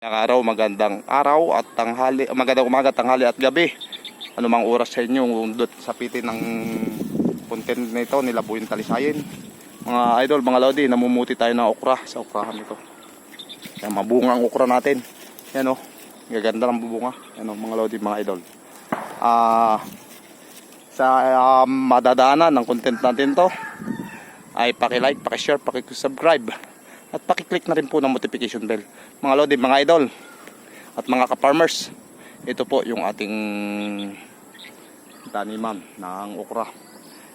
Araw, magandang araw at tanghali, magandang umaga, tanghali at gabi. Ano mang oras sa inyo, undot sa pitin ng content nito, nila yung talisayin. Mga idol, mga lodi, namumuti tayo ng okra sa okrahan nito. Yan, mabunga ang okra natin. Yan o, gaganda ng bubunga. Yan o, mga lodi, mga idol. Ah, sa ah, madadaanan ng content natin to, ay paki-like, paki-share, paki-subscribe at paki-click na rin po ng notification bell. Mga lodi, mga idol at mga ka-farmers, ito po yung ating taniman ng okra.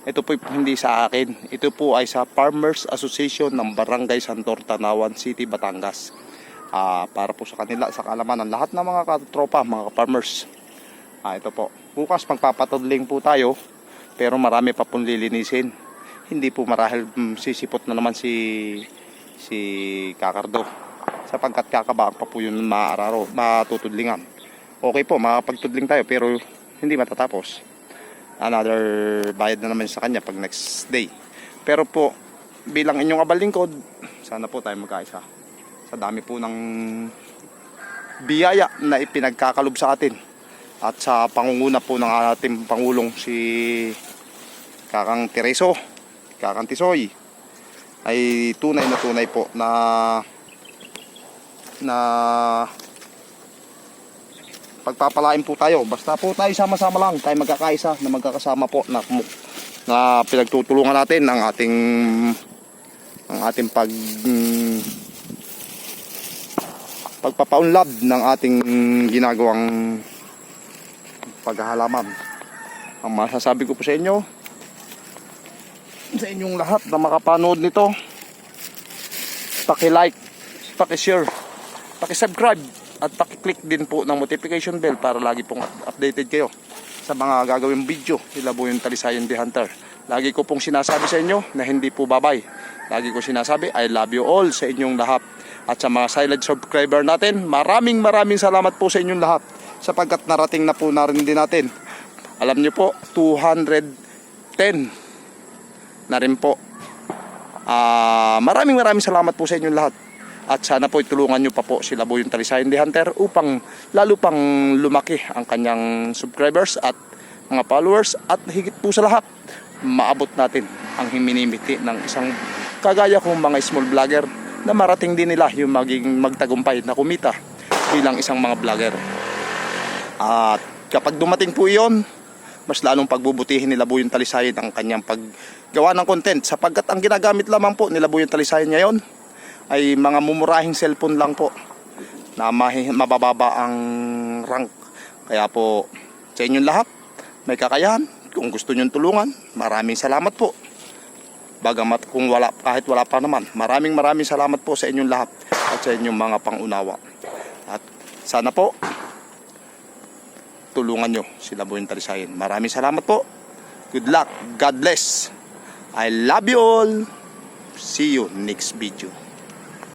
Ito po hindi sa akin, ito po ay sa Farmers Association ng Barangay Santor, Tanawan City, Batangas. Ah, para po sa kanila, sa kaalaman ng lahat ng mga katropa, mga ka-farmers. Ah, ito po. Bukas magpapatudling po tayo, pero marami pa pong lilinisin. Hindi po marahil mm, sisipot na naman si si Kakardo sapagkat kakabaan pa po yun maararo, matutudlingan. Okay po, makapagtudling tayo pero hindi matatapos. Another bayad na naman sa kanya pag next day. Pero po, bilang inyong abal lingkod, sana po tayo magkaisa. Sa dami po ng biyaya na ipinagkakalob sa atin at sa pangunguna po ng ating Pangulong si Kakang Tereso, Kakang Tisoy, ay tunay na tunay po na na pagpapalain po tayo. Basta po tayo sama-sama lang, tayo magkakaisa na magkakasama po na, na pinagtutulungan natin ang ating ang ating pag mm, pagpapaunlad ng ating ginagawang paghahalaman. Ang masasabi ko po sa inyo, sa inyong lahat na makapanood nito, paki-like, paki-share, paki-subscribe at paki-click din po ng notification bell para lagi pong updated kayo sa mga gagawing video nila po yung Talisayan the Hunter. Lagi ko pong sinasabi sa inyo na hindi po babay. Lagi ko sinasabi, I love you all sa inyong lahat. At sa mga silent subscriber natin, maraming maraming salamat po sa inyong lahat sapagkat narating na po na rin din natin. Alam niyo po, 210 na rin po. Ah, maraming maraming salamat po sa inyong lahat. At sana po itulungan nyo pa po sila po yung Talisayan the Hunter upang lalo pang lumaki ang kanyang subscribers at mga followers at higit po sa lahat maabot natin ang himinimiti ng isang kagaya kong mga small vlogger na marating din nila yung maging magtagumpay na kumita bilang isang mga vlogger. At kapag dumating po iyon, mas lalong pagbubutihin nila po yung talisayan ang kanyang paggawa ng content sapagkat ang ginagamit lamang po nila po yung talisayan ngayon ay mga mumurahing cellphone lang po na mabababa ang rank. Kaya po sa inyong lahat, may kakayahan. Kung gusto nyong tulungan, maraming salamat po. Bagamat kung wala, kahit wala pa naman, maraming maraming salamat po sa inyong lahat at sa inyong mga pangunawa. At sana po, tulungan nyo sila Boyong Talisayan. Maraming salamat po. Good luck. God bless. I love you all. See you next video.